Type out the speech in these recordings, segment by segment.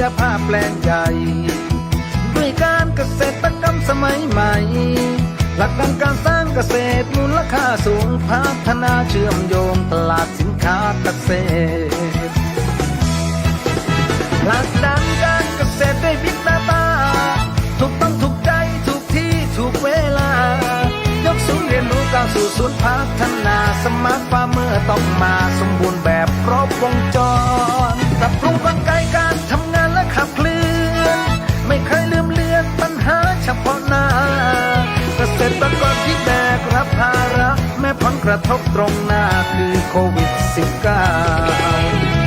ยภาพแปลงใหญ่ ด้วยการเกษตรกรรมสมัยใหม่ หลักการการสร้างเกษตรมูลค่าสูงพัฒนาเชื่อมโยงตลาดสินค้าเกษตร หลักดันการเกษตรด้วยบิ๊กาตาถูกต้องถูกใจถูกที่ถูกเวลา ยกศูนย์เรียนรู้ก้าวสู่ศูนย์พัฒนาสมาร์ทฟาร์มเมอร์ต้องมาสมบูรณ์แบบครบวงจรปรับปรุงกลไก กระทบตรงหน้าคือโควิด -19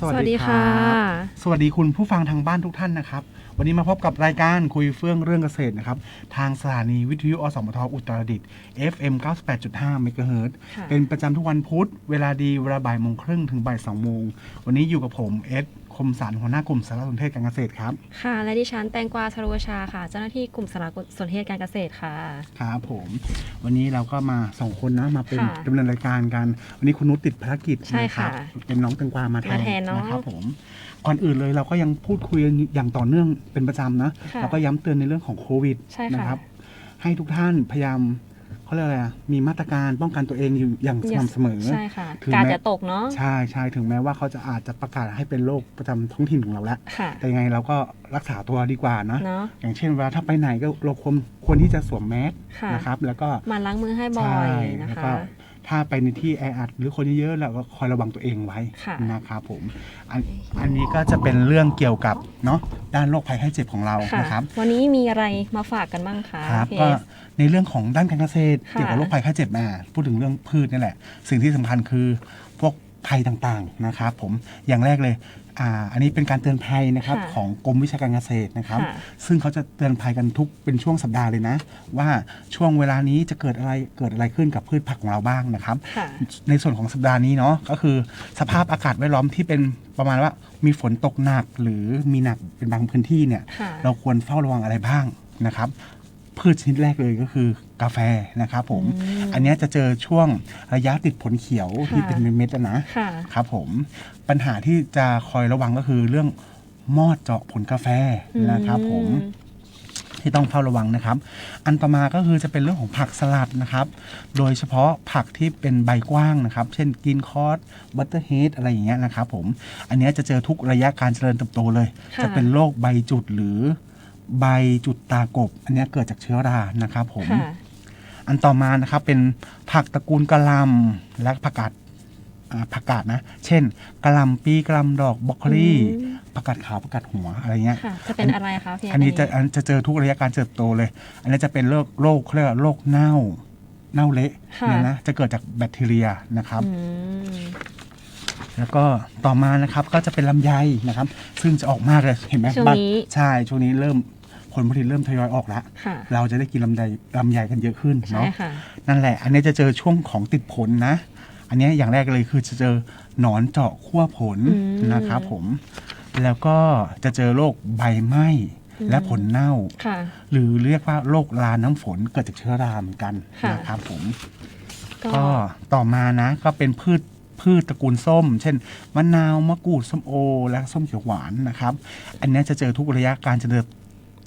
สวัสสวัสดีดีคค่ะรับสวัสดีคุณผู้ฟังทางบ้านทุกท่านนะครับ วันนี้มาพบกับรายการคุยเฟื่องเรื่องเกษตรนะครับ ทางสถานีวิทยุอสมทอุตรดิตถ์ FM 98.5เมกะเฮิรตซ์ค่ะเป็นประจำทุกวันพุธ เวลาดีเวลาบ่ายโมงครึ่งถึงบ่ายสองโมง วันนี้อยู่กับผมเอสค มสารหัวหน้ากลุ่มสารสนเทศการเกษตรครับค่ะ และดิฉันแตงกวาชรวชาค่ะ เจ้าหน้าที่กลุ่มสารสนเทศการเกษตรค่ะ ครับผม วันนี้เราก็มาสองคนนะมาเป็นค่ะดำเนินรายการกัน วันนี้คุณนุชติดภารกิจใช่นะครัค่ะเป็นน้องแตงกวามาแทมาแทนนเนอะนะครับผมก่อนอื่นเลยเราก็ยังพูดคุยกันอย่างต่อเนื่องเป็นประจำนะค่ะเราก็ย้ำเตือนในเรื่องของโควิดใช่ค่ะ นะครับ ให้ทุกท่านพยายาม เขาเรียกอะไรอะมีมาตรการป้องกันตัวเองอยู่อย่างสม่ำเสมอ ใช่ค่ะ ถึงกาดแม้จะตกเนาะ ใช่ใช่ถึงแม้ว่าเขาจะอาจจะประกาศให้เป็นโรคประจำท้องถิ่นของเราแล้ว ค่ะ แต่ยังไงเราก็รักษาตัวดีกว่านะ เนาะ อย่างเช่นเวลาถ้าไปไหนก็เราควรควรที่จะสวมแมสค่ะ นะครับ แล้วก็ หมันล้างมือให้บ่อใช่ยนะแล้วคะก็ ถ้าไปในที่แออัดหรือคนเยอะๆเราก็คอยระวังตัวเองไว้ค่ะนะครับผมอันอันนี้ก็จะเป็นเรื่องเกี่ยวกับเนาะด้านโรคภัยไข้เจ็บของเราค่ะ นะครับ วันนี้มีอะไรมาฝากกันบ้างคะครับพี่ก็เอสในเรื่องของด้านการเกษตรค่ะเกี่ยวกับโรคภัยไข้เจ็บมาพูดถึงเรื่องพืชนี่แหละ สิ่งที่สำคัญคือพวกภัยต่างๆนะครับผมอย่างแรกเลย อ่าอันนี้เป็นการเตือนภัยนะครับค่ะของกรมวิชาการเกษตรนะครับ ค่ะ ซึ่งเขาจะเตือนภัยกันทุกเป็นช่วงสัปดาห์เลยนะ ว่าช่วงเวลานี้จะเกิดอะไรเกิดอะไรขึ้นกับพืชผักของเราบ้างนะครับ ค่ะ ในส่วนของสัปดาห์นี้เนาะก็คือสภาพอากาศแวดล้อมที่เป็นประมาณว่ามีฝนตกหนักหรือมีหนักเป็นบางพื้นที่เนี่ย ค่ะ เราควรเฝ้าระวังอะไรบ้างนะครับ พืชชนิดแรกเลยก็คือกาแฟนะครับผมอืมอันเนี้ยจะเจอช่วงระยะติดผลเขียวค่ะที่เป็นเม็ดๆอะนะค่ะครับผมปัญหาที่จะคอยระวังก็คือเรื่องมอดเจาะผลกาแฟนะครับผมอืที่ต้องเฝ้าระวังนะครับ อันต่อมาก็คือจะเป็นเรื่องของผักสลัดนะครับ โดยเฉพาะผักที่เป็นใบกว้างนะครับ เช่นกินคอสบัตเตอร์เฮดอะไรอย่างเงี้ยนะครับผม อันเนี้ยจะเจอทุกระยะการเจริญเติบโตเลยค่ะจะเป็นโรคใบจุดหรือ ใบจุดตากบ อันเนี้ยเกิดจากเชื้อรานะครับผม ค่ะ อันต่อมานะครับเป็นผักตระกูลกะหล่ำและผักกาดอ่าผักกาดนะ เช่นกะหล่ำปีกะหล่ำดอกบรอกโคลีอืม ผักกาดขาวผักกาดหัวอะไรเงี้ย ค่ะ จะเป็นอะไรคะพี่เอสอันนี้จะอันจะเจอทุกระยะการเติบโตเลย อันนี้จะเป็นโรคโรคเขาเรียกว่าโรคเน่า เน่าเละค่ะเนี่ยนะจะเกิดจากแบคทีเรียนะครับ อืมแล้วก็ต่อมานะครับก็จะเป็นลำไยนะครับ ซึ่งจะออกมากเลยเห็นไหมช่วงบางนี้ ใช่ช่วงนี้เริ่ม ผลผลิตเริ่มทยอยออกแล้วค่ะเราจะได้กินลำไยลำไยกันเยอะขึ้นใช่เนาะค่ะ นั่นแหละ อันนี้จะเจอช่วงของติดผลนะ อันนี้อย่างแรกเลยคือจะเจอหนอนเจาะขั้วผลอืม นะครับผม แล้วก็จะเจอโรคใบไหม้อืมและผลเน่า ค่ะ หรือเรียกว่าโรคลาน้ำฝนเกิดจากเชื้อราเหมือนกันค่ะ นะครับผม ก็ก็ต่อมานะก็เป็นพืชพืชตระกูลส้ม เช่นมะนาวมะกรูดส้มโอ และส้มเขียวหวานนะครับ อันนี้จะเจอทุกระยะการเจริญ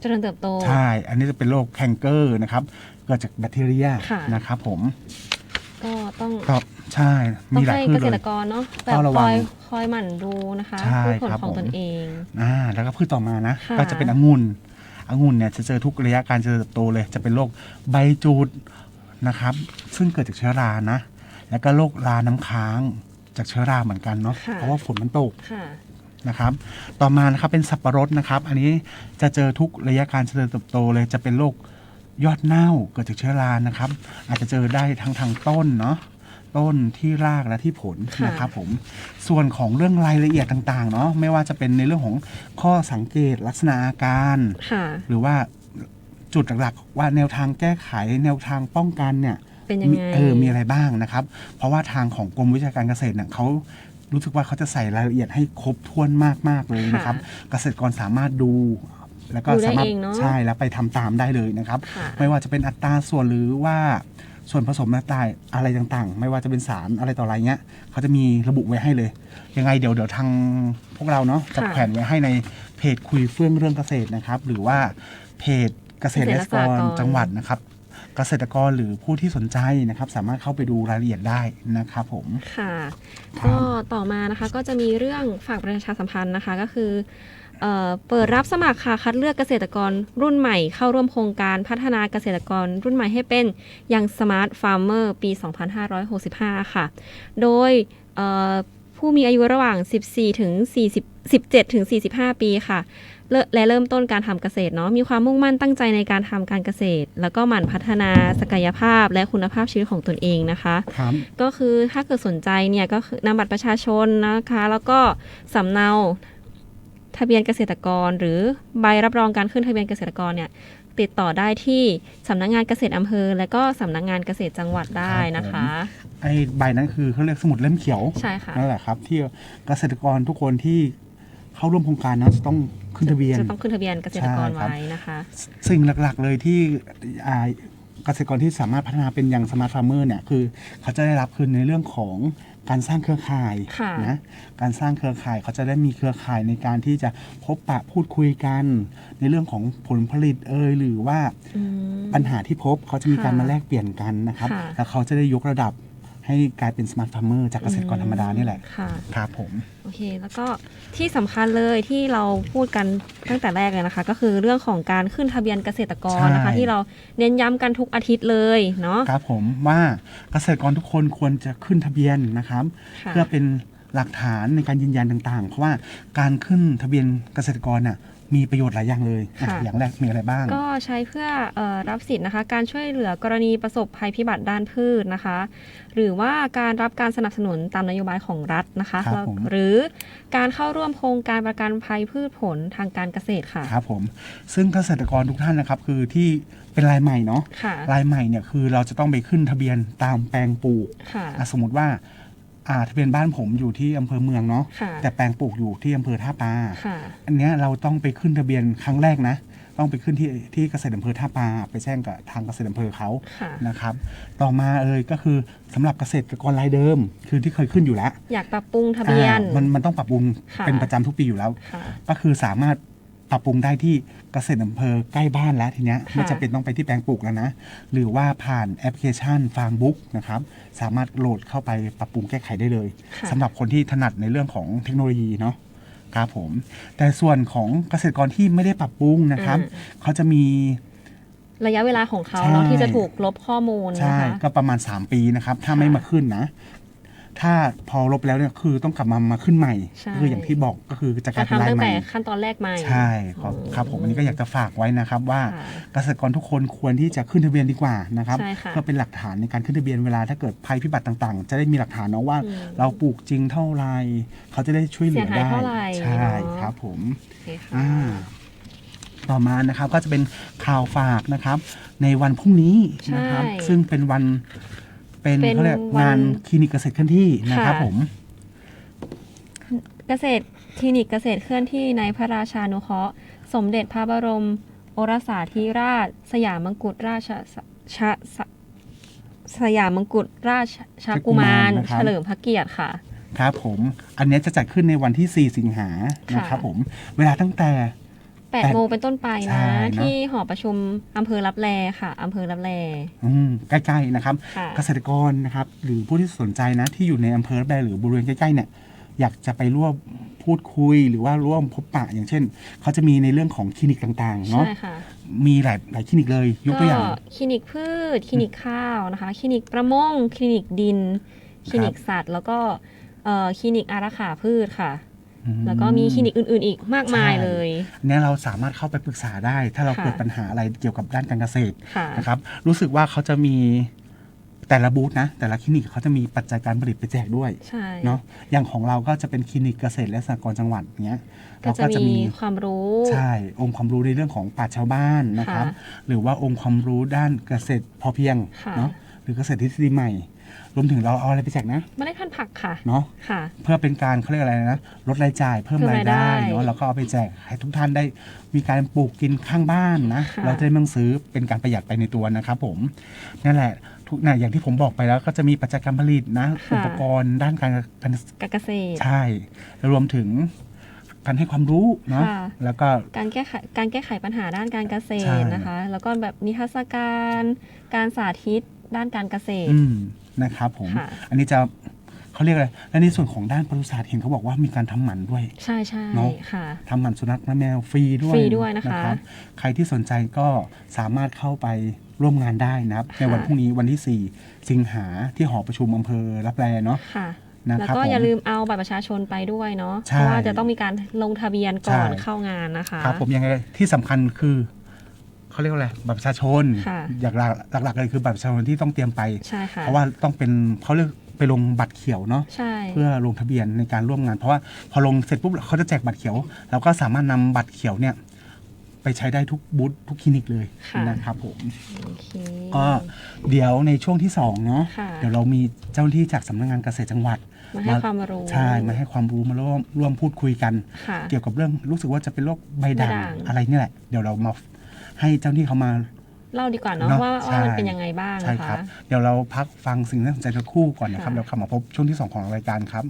เจริญเติบโต ใช่ อันนี้จะเป็นโรคแคนเกอร์นะครับเกิดจากแบคทีเรียค่ะ นะครับผมก็ต้องก็ใช่ ต้อมีงหลายให้พืเกชษเลตรย กรเนาะแบบเฝ้าระวัคงอยคอยหมั่นดูนะคะใช่พืชผลครับของผม ตนเอง อ่าแล้วก็พืชต่อมานะ ค่ะ ก็จะเป็นองุ่นองุ่นเนี่ยจะเจอทุกระยะการเจริญเติบโตเลย จะเป็นโรคใบจูดนะครับ ซึ่งเกิดจากเชื้อรานะ แล้วก็โรคราน้ำค้างจากเชื้อราเหมือนกันเนาะค่ะ เพราะว่าฝนมันตกค่ะ นะครับ ต่อมานะครับเป็นสับปะรดนะครับ อันนี้จะเจอทุกระยะการเจริญเติบโตเลยจะเป็นโรคยอดเน่าเกิดจากเชื้อรานะครับ อาจจะเจอได้ทั้งทางต้นเนาะต้นที่รากและที่ผลค่ะนะครับผมส่วนของเรื่องรายละเอียดต่างๆเนาะไม่ว่าจะเป็นในเรื่องของข้อสังเกตลักษณะอาการค่ะหรือว่าจุดหลักๆ ว่าแนวทางแก้ไขแนวทางป้องกันเนี่ยเป็นยังไงมีเออมีอะไรบ้างนะครับ เพราะว่าทางของกรมวิชาการเกษตรเนี่ยเขา รู้สึกว่าเขาจะใส่รายละเอียดให้ครบถ้วนมาก ๆ เลยนะครับ เกษตรกรสามารถดูแล้วก็ดูได้สามารถเองเนอะใช่แล้วไปทำตามได้เลยนะครับค่ะไม่ว่าจะเป็นอัตราส่วนหรือว่าส่วนผสมต่างๆอะไรต่างๆ ไม่ว่าจะเป็นสารอะไรต่ออะไรเงี้ยเขาจะมีระบุไว้ให้เลย ยังไงเดี๋ยวเดี๋ยวทางพวกเราเนาะจะค่ะแขวนไว้ให้ในเพจคุยเฟื่องเรื่องเกษตรนะครับ หรือว่าเพจเกษตรและสหกรณ์จังหวัดนะครับ เกษตรกรหรือผู้ที่สนใจนะครับ สามารถเข้าไปดูรายละเอียดได้นะครับผม ค่ะ ครับ ก็ต่อมานะคะก็จะมีเรื่องฝากประชาสัมพันธ์นะคะก็คือเอ่อเปิดรับสมัครค่ะคัดเลือกเกษตรกรรุ่นใหม่ เข้าร่วมโครงการพัฒนาเกษตรกรรุ่นใหม่ให้เป็นยังสมาร์ทฟาร์มเมอร์ปี 2565 ค่ะ โดยเอ่อผู้มีอายุระหว่าง 14 ถึง 40 17 ถึง 45 ปีค่ะเลิ และเริ่มต้นการทำเกษตรเนาะมีความมุ่งมั่นตั้งใจในการทำการเกษตร แล้วก็หมั่นพัฒนาศักยภาพและคุณภาพชีวิตของตนเองนะคะครับก็คือถ้าเกิดสนใจเนี่ยก็คือนำบัตรประชาชนนะคะ แล้วก็สำเนาทะเบียนเกษตรกร หรือใบรับรองการขึ้นทะเบียนเกษตรกรเนี่ยติดต่อได้ที่สำนักงานเกษตรอำเภอ และก็สำนักงานเกษตรจังหวัดได้นะคะ ไอ้ใบนั้นคือเขาเรียกสมุดเล่มเขียวใช่ค่ะนั่นแหละครับ ที่เกษตรกรทุกคนที่ เข้าร่วมโครงการนะจะต้องขึ้นทะเบียน จะต้องขึ้นทะเบียนเกษตรกรใช่ครับ ไว้นะคะ สิ่งหลักๆเลยที่อ่าเกษตรกรที่สามารถพัฒนาเป็นยังสมาร์ทฟาร์มเมอร์เนี่ยคือเขาจะได้รับคืนในเรื่องของการสร้างเครือข่ายค่ะ นะการสร้างเครือข่ายเขาจะได้มีเครือข่ายในการที่จะพบปะพูดคุยกัน ในเรื่องของผลผลิตเอยหรือว่า อืม ปัญหาที่พบเขาจะมีการค่ะมาแลกเปลี่ยนกันนะครับ ค่ะ แล้วเขาจะได้ยกระดับ ให้กลายเป็นสมาร์ทฟาร์มเมอร์จากเกษตรกรธรรมดานี่แหละค่ะ ครับผม โอเค แล้วก็ที่สำคัญเลยที่เราพูดกันตั้งแต่แรกเลยนะคะ ก็คือเรื่องของการขึ้นทะเบียนเกษตรกรนะคะ ใช่ ที่เราเน้นย้ำกันทุกอาทิตย์เลยเนาะครับผมว่าเกษตรกรทุกคนควรจะขึ้นทะเบียนนะครับ ค่ะ เพื่อเป็นหลักฐานในการยืนยันต่างๆ เพราะว่าการขึ้นทะเบียนเกษตรกรน่ะ มีประโยชน์หลายอย่างเลยอะค่ะ อย่างแรกมีอะไรบ้าง ก็ใช้เพื่อเออรับสิทธิ์นะคะ การช่วยเหลือกรณีประสบภัยพิบัติด้านพืชนะคะ หรือว่าการรับการสนับสนุนตามนโยบายของรัฐนะคะครับแล้วผม หรือการเข้าร่วมโครงการประกันภัยพืชผลทางการเกษตรค่ะครับผม ซึ่งเกษตรกรทุกท่านนะครับ คือที่เป็นรายใหม่เนาะค่ะรายใหม่เนี่ยคือเราจะต้องไปขึ้นทะเบียนตามแปลงปลูกค่ะ อะสมมติว่า อ่าทะเบียนบ้านผมอยู่ที่อำเภอเมืองเนาะค่ะ แต่แปลงปลูกอยู่ที่อำเภอท่าปลาค่ะ อันเนี้ยเราต้องไปขึ้นทะเบียนครั้งแรกนะ ต้องไปขึ้นที่ที่เกษตรอำเภอท่าปลาไปแจ้งกับทางเกษตรอำเภอเขาค่ะ นะครับ ต่อมาเอ่ยก็คือสำหรับเกษตรกรรายเดิม คือที่เคยขึ้นอยู่แล้วอยากปรับปรุงทะเบียน อ่ามันมันต้องปรับปรุงค่ะ เป็นประจำทุกปีอยู่แล้ว ค่ะ ก็คือสามารถ ปรับปรุงได้ที่เกษตรอำเภอใกล้บ้านแล้วทีเนี้ยค่ะ ไม่จำเป็นต้องไปที่แปลงปลูกแล้วนะ หรือว่าผ่านแอปพลิเคชันฟาร์มบุ๊กนะครับ สามารถโหลดเข้าไปปรับปรุงแก้ไขได้เลยค่ะ สำหรับคนที่ถนัดในเรื่องของเทคโนโลยีเนาะครับผม แต่ส่วนของเกษตรกรที่ไม่ได้ปรับปรุงนะครับ อืมเขาจะมี ระยะเวลาของเขาใช่เนาะที่จะถูกลบข้อมูลนะใช่คะ ก็ประมาณ 3 ปีนะครับ ถ้าไม่ค่ะมาขึ้นนะ ถ้าพอลบแล้วเนี่ยคือต้องกลับมามาขึ้นใหม่ ใช่ คืออย่างที่บอกก็คือจะกลาจะยเป็นทำรายตั้งใหม่ แต่ขั้นตอนแรกใหม่ใช่ครับครับผมอันนี้ก็อยากจะฝากไว้นะครับว่าค่ะเกษตรกรทุกคนควรที่จะขึ้นทะเบียนดีกว่านะครับใช่ค่ะเพื่อเป็นหลักฐานในการขึ้นทะเบียนเวลาถ้าเกิดภัยพิบัติต่างๆ จะได้มีหลักฐานเนาะว่า อืมเราปลูกจริงเท่าไหรเขาจะได้ช่วยเหลือเสียหายได้เท่าไหร่ใช่เนาะครับผม โอเคค่ะ อ่าต่อมานะครับก็จะเป็นข่าวฝากนะครับ ในวันพรุ่งนี้นะครับ ใช่ ซึ่งเป็นวัน เป็นเป็นเขาเรียกวัน งานคลินิกเกษตรเคลื่อนที่นะครับค่ะผม เกษตรคลินิกเกษตรเคลื่อนที่ในพระราชานุเคราะห์ สมเด็จพระบรม โอรสาธิราช สยามมกุฎราชสชะสสยามมกุฎราชชกุมารนะครับ เฉลิมพระเกียรติค่ะ ครับผม อันเนี้ยจะจัดขึ้นในวันที่ 4 สิงหาค่ะ นะครับผม เวลาตั้งแต่ 8โมงเป็นต้นไปใช่นะเนอะที่หอประชุมอำเภอรับแลค่ะอำเภอรับแล อืมใกล้ๆนะครับ ค่ะ เกษตรกรนะครับ หรือผู้ที่สนใจนะ ที่อยู่ในอำเภอรับแลหรือบริเวณใกล้ๆเนี่ยอยากจะไปร่วมพูดคุยหรือว่าร่วมพบปะอย่างเช่น เขาจะมีในเรื่องของคลินิกต่างๆเนาะใช่ค่ะมีหลายหลายคลินิกเลยยกตัวอย่าง คลินิกพืช คลินิกข้าวนะคะ คลินิกประมง คลินิกดิน คลินิกสัตว์ แล้วก็เอ่อคลินิกอารักขาพืชค่ะอืม แล้วก็มีคลินิกอื่น ๆ อีกมากมายใช่เลยเนี่ยเราสามารถเข้าไปปรึกษาได้ ถ้าเราค่ะเกิดปัญหาอะไรเกี่ยวกับด้านการเกษตรค่ะนะครับ รู้สึกว่าเขาจะมีแต่ละบูธนะ แต่ละคลินิกเขาจะมีปัจจัยการผลิตไปแจกด้วยใช่เนาะอย่างของเราก็จะเป็นคลินิกเกษตรและสหกรณ์จังหวัดเนี้ยก็เราจะมีความรู้ใช่องค์ความรู้ในเรื่องของปราชญ์ชาวบ้านนะครับค่ะหรือว่าองค์ความรู้ด้านเกษตรพอเพียงค่ะเนาะหรือเกษตรทฤษฎีใหม่ รวมถึงเราเอาอะไรไปแจกนะเมล็ดพันธุ์ผักค่ะเนาะค่ะ เพื่อเป็นการเขาเรียกอะไรนะลดรายจ่ายเพิ่มเพิ่มรายได้รายได้เนาะแล้วก็เอาไปแจกให้ทุกท่านได้มีการปลูกกินข้างบ้านนะค่ะเราจะได้ไม่ต้องซื้อเป็นการประหยัดไปในตัวนะครับผมนั่นแหละทุกนะอย่างที่ผมบอกไปแล้วก็จะมีปัจจัยการผลิตนะค่ะอุปกรณ์ด้านการการการเกษตรใช่แล้วรวมถึงการให้ความรู้เนาะค่ะแล้วก็การแก้ไขการแก้ไขปัญหาด้านการเกษใช่ตรนะคะ แล้วก็แบบนิทรรศการ การสาธิตด้านการเกษตรอืม นะครับผม ค่ะ อันนี้จะเขาเรียกอะไร และในส่วนของด้านปศุสัตว์เห็นเขาบอกว่ามีการทำหมันด้วย ใช่ใช่เนอะ ค่ะ ทำหมันสุนัขและแมวฟรีด้วยฟรีด้วยนะคะรับใครที่สนใจก็สามารถเข้าไปร่วมงานได้นะครับค่ะในวันพรุ่งนี้วันที่ 4 สิงหาที่หอประชุมอำเภอรับแลเนาะค่ะ นะแล้วครับก็ผมอย่าลืมเอาบัตรประชาชนไปด้วยเนาะใช่เพราะว่าจะต้องมีการลงทะเบียนก่อนใช่ เข้างานนะคะ ครับผมยังไงที่สำคัญคือ เขาเรียกว่าอะไรบัตรประชาชนค่ะอย่างหลักหลักๆเลยคือบัตรประชาชนที่ต้องเตรียมไป ใช่ค่ะเพราะว่าต้องเป็นเขาเรียกไปลงบัตรเขียวเนาะใช่ เพื่อลงทะเบียนในการร่วมงาน เพราะว่าพอลงเสร็จปุ๊บเขาจะแจกบัตรเขียวเราก็สามารถนำบัตรเขียวเนี่ยไปใช้ได้ทุกบูธทุกคลินิกเลยค่ะ นะครับผม โอเค ก็เดี๋ยวในช่วงที่2เนาะค่ะ เดี๋ยวเรามีเจ้าหน้าที่จากสำนักงานเกษตรจังหวัดมาให้ความรู้ใช่มาให้ความรู้มาร่วมร่วมพูดคุยกัน ค่ะ เกี่ยวกับเรื่องรู้สึกว่าจะเป็นโรคใบด่างใบด่าง อะไรนี่แหละ เดี๋ยวเรามา ให้เจ้าหน้าที่เขามา เล่าดีกว่าเนาะเนอะว่าใช่ ว่ามันเป็นยังไงบ้างใช่นะครัคะ บ เดี๋ยวเราพักฟังสิ่งที่น่าสนใจสักครู่ก่อนนะครับค่ะเดี๋ยวกลับมาพบช่วงที่สองของรายการครับ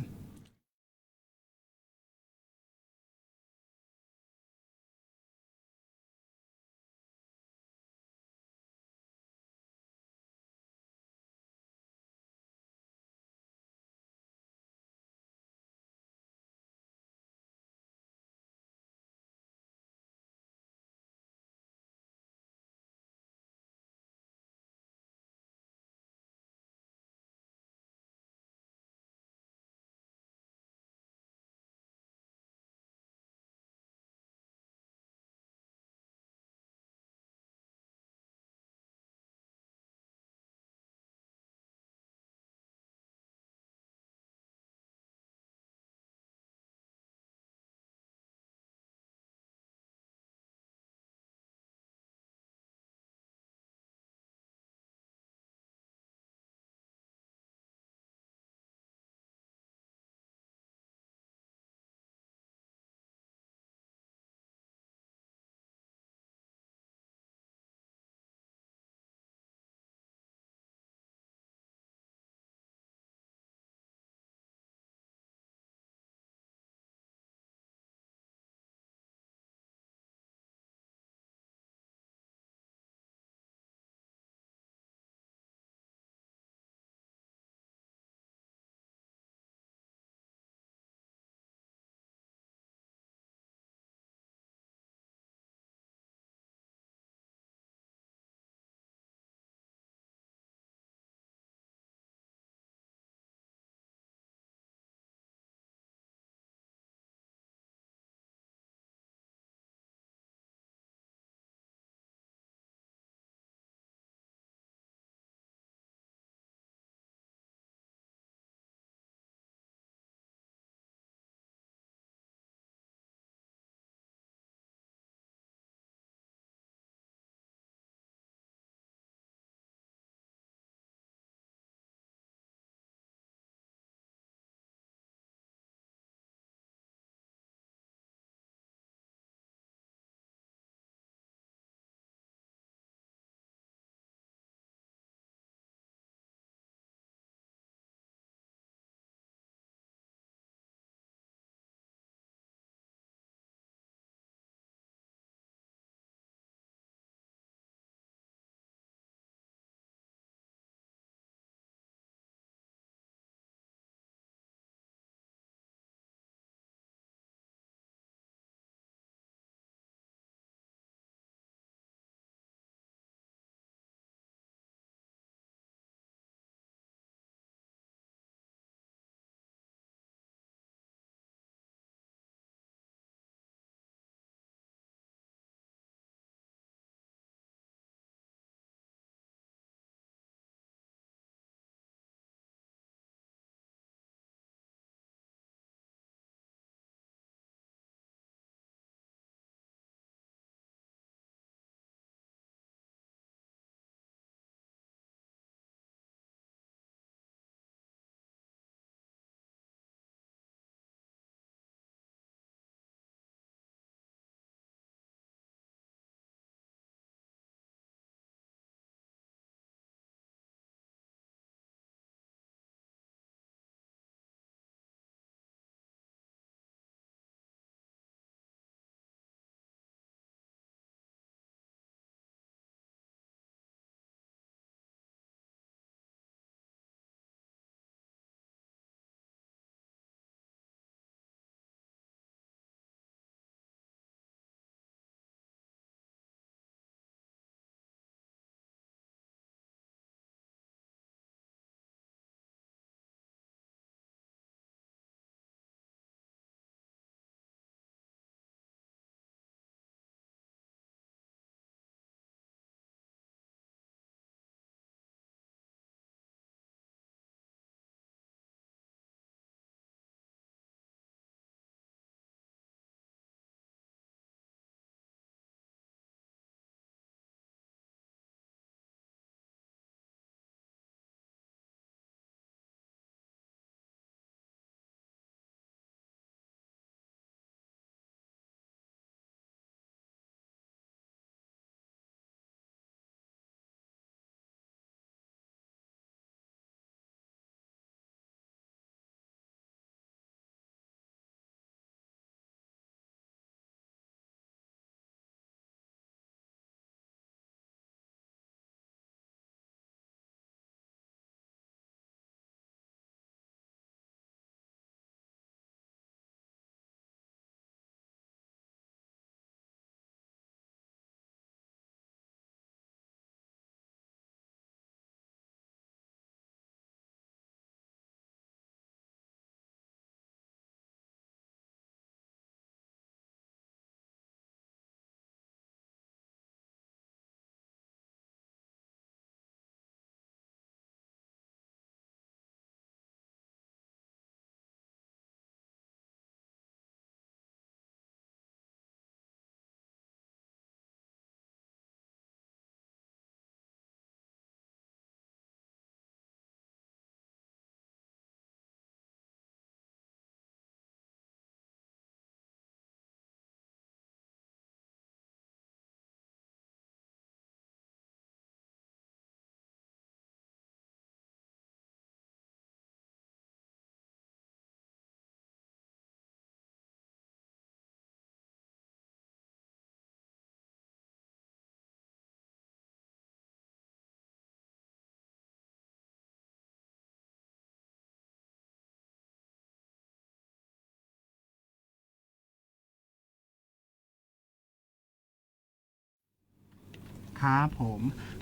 ครับผม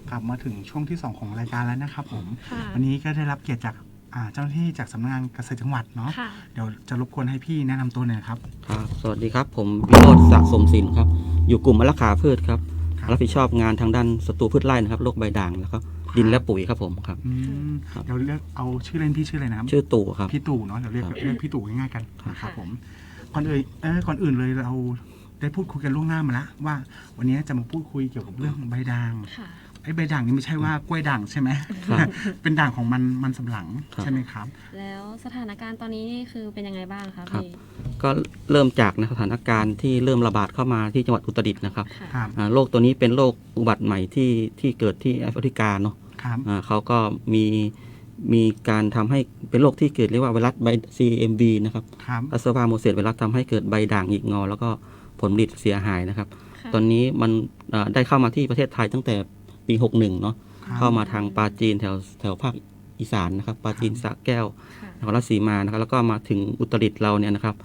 กลับมาถึงช่วงที่ 2 ของรายการแล้วนะครับผม ค่ะวันนี้ก็ได้รับเกียรติจากอ่าเจ้าหน้าที่จากสำนักงานเกษตรจังหวัดเนาะค่ะ เดี๋ยวจะรบกวนให้พี่แนะนำตัวหน่อยครับ ครับสวัสดีครับ ผมวิโรธสะสมศิลป์ครับ อยู่กลุ่มมะละขาพืชครับ ครับ รับผิดชอบงานทางด้านศัตรูพืชไร่นะครับโรคใบด่างแล้วก็ดินและปุ๋ยครับผมครับ อืมครับ เดี๋ยวเรียกเอาชื่อเล่นพี่ชื่ออะไรนะครับ ชื่อตู่ครับ พี่ตู่เนาะเดี๋ยวเรียกครับเรียกพี่ตู่ง่ายๆกันครับนะครับผมก่อนอื่นเออก่อนอื่นเลยเรา ได้พูดคุยกันล่วงหน้ามาแล้วว่า วันนี้จะมาพูดคุยเกี่ยวกับเรื่องใบด่างค่ะ ไอ้ใบด่างนี่ไม่ใช่ว่ากล้วยด่างใช่ไหม ครับ เป็นด่างของมันมันสำปะหลังครับ ใช่ไหมครับ แล้วสถานการณ์ตอนนี้นี่คือเป็นยังไงบ้างคะครับ พี่ก็เริ่มจากนะสถานการณ์ที่เริ่มระบาดเข้ามาที่จังหวัดอุตรดิตถ์นะครับค่ะครับ อ่าโรคตัวนี้เป็นโรคอุบัติใหม่ที่ที่เกิดที่แอฟริกาเนาะครับ อ่าเขาก็มีมีการทำให้เป็นโรคที่เกิดเรียกว่าไวรัสไบ CMV นะครับครับ อัสวาโมเสสไวรัสทำให้เกิดใบด่างหงิกงอ แล้วก็ ผลผลิตเสียหายนะครับค่ะตอนนี้มันเอ่อได้เข้ามาที่ประเทศไทยตั้งแต่ปี61เนาะครับเข้ามาทางปาจีนแถวแถวภาคอีสานนะครับปาจีนสระแก้วค่ะนครราชสีมานะครับแล้วก็มาถึงอุตรดิตถ์เราเนี่ยนะครับ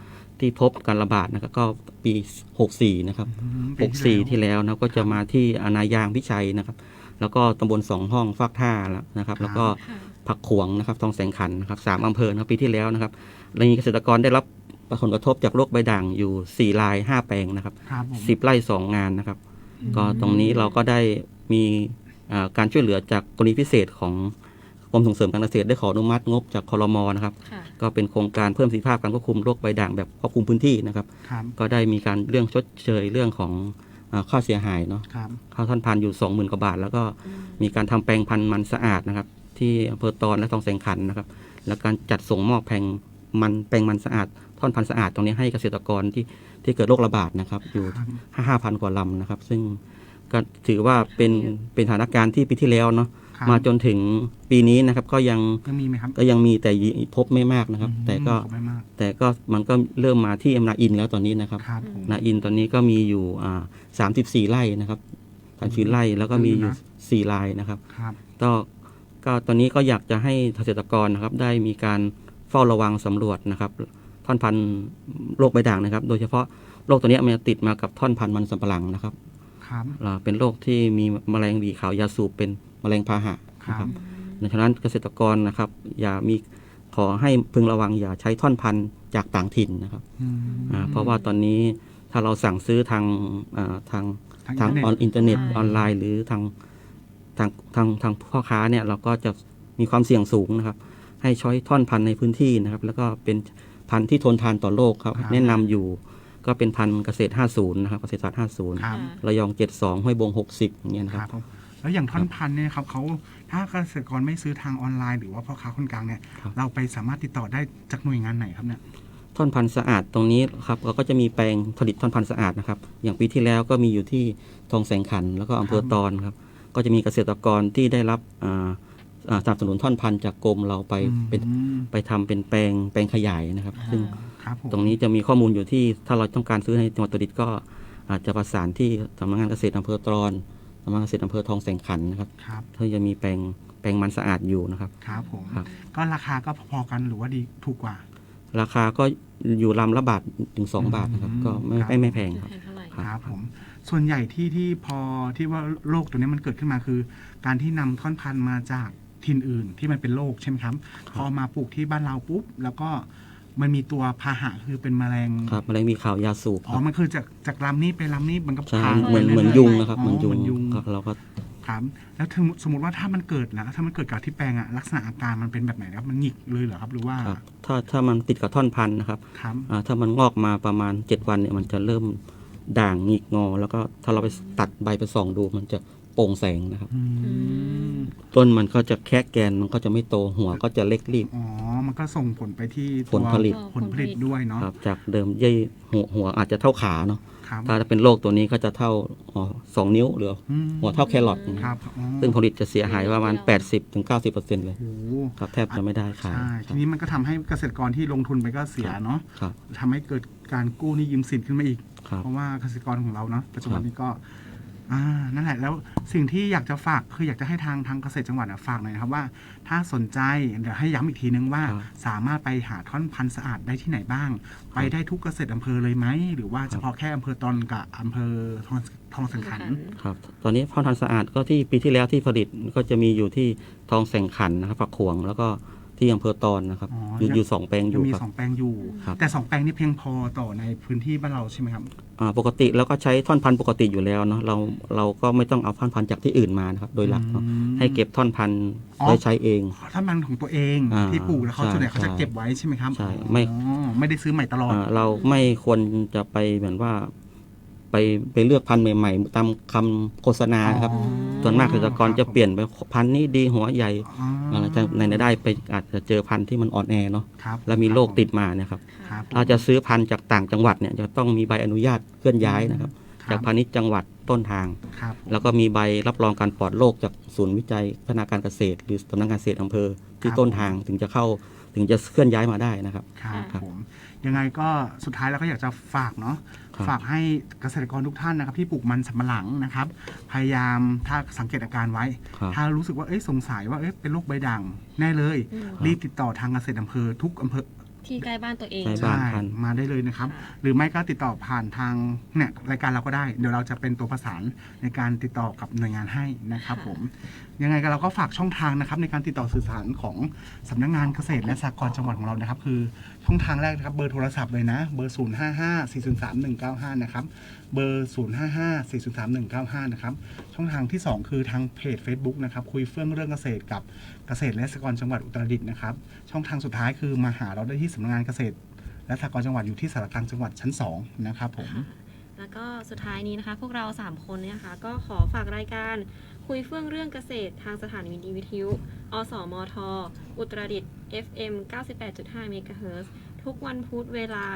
ที่พบการระบาดนะครับก็ปี 64 นะครับอืมปีที่64 ที่แล้วนะครับก็จะมาที่อนายางพิชัยนะครับ แล้วก็ตำบลสองห้องฟากท่าแล้วนะครับ แล้วก็ค่ะผักขวงนะครับทองแสงขันนะครับสามอำเภอนะครับปีที่แล้วนะครับและมีเกษตรกรได้รับ ผลกระทบจากโรคใบด่างอยู่ 4 ลาย 5 แปลงนะครับครับผม10ไร่2งานนะครับ ก็ตรงนี้เราก็ได้มีอ่าการช่วยเหลือจากกรณีพิเศษของกรมส่งเสริมการเกษตรได้ขออนุมัติงบจากคอรมอนะครับ ค่ะ ก็เป็นโครงการเพิ่มประสิทธิภาพการควบคุมโรคใบด่างแบบครอบคลุมพื้นที่นะครับ ครับ ก็ได้มีการเรื่องชดเชยเรื่องของอาค่าเสียหายเนาะครับ ค่าท่อนพันอยู่ 20,000กว่าบาท แล้วก็อืม มีการทำแปลงพันธุ์มันสะอาดนะครับ ที่อำเภอตอนและทองแสงขันนะครับ และการจัดส่งมอบแปลงมันแปลงมันสะอาด ท่อนพันธุ์สะอาดตรงนี้ให้เกษตรกรที่ที่เกิดโรคระบาดนะครับ อยู่ครับห้าพันกว่าลำนะครับ ซึ่งก็ถือว่าเป็นเป็นสถานการณ์ที่ปีที่แล้วเนาะครับมาจนถึงปีนี้นะครับ ก็ยังยังมีไหมครับก็ยังมีแต่พบไม่มากนะครับ แต่ก็อืมขอบคุณมากแต่ก็มันก็เริ่มมาที่อำนาอินแล้วตอนนี้นะครับ ครับผม นาอินตอนนี้ก็มีอยู่อ่าสามสิบสี่ไร่นะครับสามสิบไร่แล้วก็มีอยู่สี่ลายนะครับ ครับ ก็ก็ตอนนี้ก็อยากจะให้เกษตรกรนะครับได้มีการเฝ้าระวังสำรวจนะครับ ท่อนพันธุ์โรคใบด่างนะครับ โดยเฉพาะโรคตัวเนี้ยมันจะติดมากับท่อนพันธุ์มันสำปะหลังนะครับครับอ่าเป็นโรคที่มีแมลงหวีขาวยาสูบเป็นแมลงพาหะครันะบดังนั้นเกษตรกรนะครับ อย่ามีขอให้พึงระวังอย่าใช้ท่อนพันธุ์จากต่างถิ่นนะครับอืมอ่าเพราะว่าตอนนี้ถ้าเราสั่งซื้อทางอ่าทางทางทางอินเทอร์เน็ตออนอินเทอร์เน็ตออนไลน์ หรือทางทางทางทางพ่อค้าเนี่ยเราก็จะมีความเสี่ยงสูงนะครับ ให้ช้อยท่อนพันธุ์ในพื้นที่นะครับ แล้วก็เป็น พันธุ์ที่ทนทานต่อโรคครับครับแนะนำอยู่ก็เป็นพันธุ์เกษตร 50 นะครับเกษตรศาสตร์ 50ครับระยอง 72 ห้วยบง 60อย่างเงี้ยนะคครัรับบผมแล้วอย่างท่อนพันธุ์เนี่ยครับเขาถ้าเกษตรกรไม่ซื้อทางออนไลน์หรือว่าพ่อค้าคนกลางเนี่ยครับเราไปสามารถติดต่อได้จากหน่วยงานไหนครับเนี่ยท่อนพันธุ์สะอาดตรงนี้ครับเราก็จะมีแปลงผลิตท่อนพันธุ์สะอาดนะครับ อย่างปีที่แล้วก็มีอยู่ที่ทองแสงขันแล้วก็อำเภอครับตอนครับ ก็จะมีเกษตรกรที่ได้รับอ่าอ่า สนับสนุนท่อนพันธุ์จากกรมเราไปเป็นอืมไปทำเป็นแปลงแปลงขยายนะครับ ซึ่งครับผมตรงนี้จะมีข้อมูลอยู่ที่ถ้าเราต้องการซื้อในจังหวัดตรดิตถ์ก็อาจจะประสานที่สำนักงานเกษตรอำเภอตรอนสำนักงานเกษตรอำเภอทองแสงขันนะครับครับที่จะมีแปลงแปลงมันสะอาดอยู่นะครับ ครับผมครับ ก็ราคาก็พอๆกันหรือว่าดีถูกกว่า ราคาก็อยู่ลำละบาทถึง2บาทนะครับอืมก็ไม่ครับไม่ไม่แพงครับแพงเท่าไหร่ครับครับผมส่วนใหญ่ที่ที่พอที่ว่าโรคตัวนี้มันเกิดขึ้นมาคือ การที่นำท่อนพันธุ์มาจาก ถิ่นอื่นที่มันเป็นโรคใช่ไหมครับพอมาปลูกที่บ้านเราปุ๊บ แล้วก็มันมีตัวพาหะคือเป็นแมลงครับแมลงมีขาวยาสูบอ๋คอรับมันคือจากจากลำนี้ไปลำนี้มันก็ใช่พาเหมือนไปเหมือนรื่ๆยุงนะครับอ๋อเหมือนยุงเหมือนยุงก็เราก็ ครับ แล้วถึงสมมติว่าถ้ามันเกิดแล้วถ้ามันเกิดกับที่แปลงอะลักษณะอาการมันเป็นแบบไหนครับมันหงิกเลยเหรอครับหรือว่าครับถ้าถ้ามันติดกับท่อนพันธุ์นะครับครับ อ่าถ้ามันงอกมาประมาณ 7 วันเนี่ยมันจะเริ่มด่างหงิกงอ แล้วก็ถ้าเราไปตัดใบไปส่องดู มันจะ โปร่งแสงนะครับ อืมต้นมันก็จะแค่แกนมันก็จะไม่โตหัวก็จะเล็กรีบ อ๋อ มันก็ส่งผลไปที่ผลผลิตตัวผลผลิตด้วยเนาะครับ จากเดิมเย่หัวหัวอาจจะเท่าขาเนาะครับถ้าเป็นโรคตัวนี้ก็จะเท่าอ๋อสองนิ้วหรืออืมหัวเท่าแครอทครับอ๋อซึ่งผลิตจะเสียหายประมาณ 80-90%ถึง90%เลยโอ้โหครับแทบจะไม่ได้ขายใช่คทีรับนี้มันก็ทำให้เกษตรกรที่ลงทุนไปก็เสียเนาะครับทำให้เกิดการกู้หนี้ยืมสินขึ้นมาอีก ครับ เพราะว่าเกษตรกรของเราเนาะปัจจุบันนี้ก็ อ่านั่นแหละแล้วสิ่งที่อยากจะฝากคืออยากจะให้ทางทางเกษตรจังหวัดอะฝากหน่อยนะครับว่า ถ้าสนใจเดี๋ยวให้ย้ำอีกทีนึงว่า ครับสามารถไปหาท่อนพันธุ์สะอาดได้ที่ไหนบ้าง ไปได้ทุกเกษตรอำเภอเลยไหมหรือว่าเฉพาะแค่อำเภอตอนกับอำเภอทองทองสังขันครับตอนนี้พ่อทันสะอาดก็ที่ปีที่แล้วที่ผลิตก็จะมีอยู่ที่ทองแสงขันนะครับฝักขวงแล้วก็ ที่อำเภอตอนนะครับ อ๋ออยู่ยังอยู่สองแปลงอยังยู่มีครับ สองแปลงอยู่ ครับ แต่สองแปลงนี้เพียงพอต่อในพื้นที่บ้านเราใช่ไหมครับ อ่าปกติแล้วก็ใช้ท่อนพันธุ์ปกติอยู่แล้วเนาะเราเราก็ไม่ต้องเอาท่อนพันธุ์จากที่อื่นมานะครับ โดยหลักเนาะอืมให้เก็บท่อนพันธุ์อ๋อ ไว้ใช้เองถ้ามันของตัวเองอ่าที่ปลูกแล้วเขาใช่ส่วนใหญ่เขาจะใช่เก็บไว้ใช่ไหมครับใช่ไม่ อ๋อไม่ได้ซื้อใหม่ตลอด อ่าเราไม่ควรจะไปเหมือนว่า ไปไปเลือกพันธุ์ใหม่ ๆ ตามคำโฆษณานะครับอ๋อส่วนมากเกษตรกรจะเปลี่ยนไปพันธุ์นี้ดีหัวใหญ่อ๋ออะไรจะในในได้ไปอาจจะเจอพันธุ์ที่มันอ่อนแอเนาะครับแล้วมีโรคติดมาเนี่ยครับครับถ้าจะซื้อพันธุ์จากต่างจังหวัดเนี่ยจะต้องมีใบอนุญาตเคลื่อนย้ายนะครับ ครับจากพาณิชย์จังหวัดต้นทาง ครับแล้วก็มีใบรับรองการปลอดโรคจากศูนย์วิจัยพัฒนาการเกษตร หรือสำนักงานเกษตรอำเภอที่ต้นทางถึงจะเข้าถึงจะเคลื่อนย้ายมาได้นะครับ ครับครับ ผมยังไงก็สุดท้ายแล้วก็อยากจะฝากเนาะครับ ฝากให้เกษตรกรทุกท่านนะครับ ที่ปลูกมันสำปะหลังนะครับ พยายามถ้าสังเกตอาการไว้ ครับถ้ารู้สึกว่าเอ้ยสงสัยว่าเอ้ยเป็นโรคใบด่างแน่เลยอืมรีบติดต่อทางเกษตรอำเภอทุกอำเภอ ที่ใกล้บ้านตัวเองใช่บ้านท่านมาได้เลยนะครับค่ะหรือไม่ก็ติดต่อผ่านทางเนี่ยรายการเราก็ได้ เดี๋ยวเราจะเป็นตัวประสานในการติดต่อกับหน่วยงานให้นะครับผม ยังไงก็เราก็ฝากช่องทางนะครับในการติดต่อสื่อสารของสำนักงานเกษตรและสหกรณ์จังหวัดของเรานะครับ คือช่องทางแรกนะครับเบอร์โทรศัพท์เลยนะ เบอร์ 0 5 5 4 0 3 1 9 5 นะครับ เบอร์ 0 5 5 4 0 3 1 9 5 นะครับ ช่องทางที่ 2 คือทางเพจ Facebook นะครับ คุยเฟื่องเรื่องเกษตรกับเกษตรและสหกรณ์จังหวัดอุตรดิตถ์นะครับ ช่องทางสุดท้ายคือมาหาเราได้ที่สำนักงานเกษตร และสหกรณ์จังหวัดอยู่ที่สารกลางจังหวัดชั้น 2 นะครับผม แล้วก็สุดท้ายนี้นะคะ พวกเรา 3 คนเนี่ยนะคะ ก็ขอฝากรายการคุยเฟื่องเรื่องเกษตร ทางสถานีวิทยุ อสมท อุตรดิตถ์ FM 98.5เมกะเฮิรตซ์ทุกวันพุธเวลา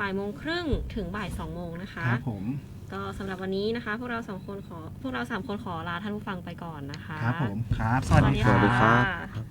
บ่ายโมงครึ่งถึงบ่าย2โมงนะคะ ครับผม ก็สำหรับวันนี้นะคะ พวกเราสองคนขอพวกเราสามคนขอลาท่านผู้ฟังไปก่อนนะคะ ครับผม ครับ สวัสดีสวัสดีครัค่ะบครับ